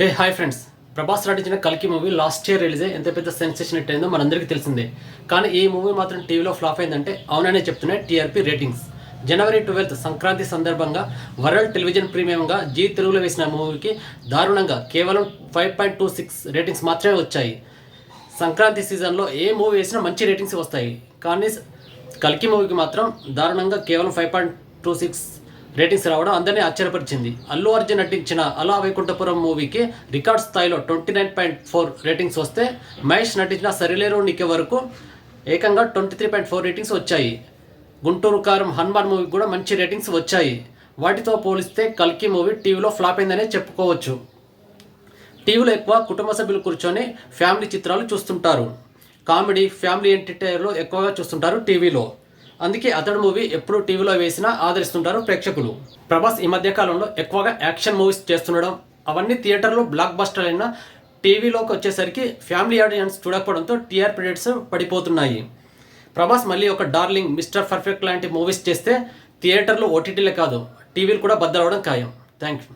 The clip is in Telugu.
Hey hi friends. ప్రభాస్ నటించిన కల్కి మూవీ లాస్ట్ ఇయర్ రిలీజ్ అయ్యి ఎంత పెద్ద సెన్సేషన్ హిట్ అయిందో మనందరికీ తెలిసిందే. కానీ ఈ మూవీ మాత్రం టీవీలో ఫ్లాప్ అయిందంటే అవుననే చెప్తున్నాయి టీఆర్పీ రేటింగ్స్. జనవరి ట్వెల్త్ సంక్రాంతి సందర్భంగా వరల్డ్ టెలివిజన్ ప్రీమియంగా జీ తెలుగులో వేసిన మూవీకి దారుణంగా కేవలం five point two six ratings మాత్రమే వచ్చాయి. సంక్రాంతి సీజన్లో ఏ మూవీ వేసినా మంచి రేటింగ్స్ వస్తాయి. కానీ కల్కి మూవీకి మాత్రం దారుణంగా కేవలం five point two six ratings రావడం అందరినీ ఆశ్చర్యపరిచింది. అల్లు అర్జున్ నటించిన అలా వైకుంఠపురం మూవీకి రికార్డ్ స్థాయిలో twenty nine point four ratings వస్తే మహేష్ నటించిన సరిలేరు నీకే వరకు ఏకంగా twenty three point four ratings వచ్చాయి. గుంటూరు కారం హనుమాన్ మూవీకి కూడా మంచి రేటింగ్స్ వచ్చాయి. వాటితో పోలిస్తే కల్కి మూవీ టీవీలో ఫ్లాప్ అయిందనే చెప్పుకోవచ్చు. టీవీలో ఎక్కువ కుటుంబ సభ్యులు కూర్చొని ఫ్యామిలీ చిత్రాలు చూస్తుంటారు. కామెడీ ఫ్యామిలీ ఎంటర్టైనర్లు ఎక్కువగా చూస్తుంటారు టీవీలో. అందుకే అతడు మూవీ ఎప్పుడు టీవీలో వేసినా ఆదరిస్తుంటారు ప్రేక్షకులు. ప్రభాస్ ఈ మధ్య కాలంలో ఎక్కువగా యాక్షన్ మూవీస్ చేస్తుండడం అవన్నీ థియేటర్లో బ్లాక్ బస్టర్ అయినా టీవీలోకి వచ్చేసరికి ఫ్యామిలీ ఆడియన్స్ చూడకపోవడంతో టీఆర్పీ రేట్స్ పడిపోతున్నాయి. ప్రభాస్ మళ్ళీ ఒక డార్లింగ్ మిస్టర్ పర్ఫెక్ట్ లాంటి మూవీస్ చేస్తే థియేటర్లు ఓటీటీలే కాదు టీవీలు కూడా బద్దలవడం ఖాయం. Thank you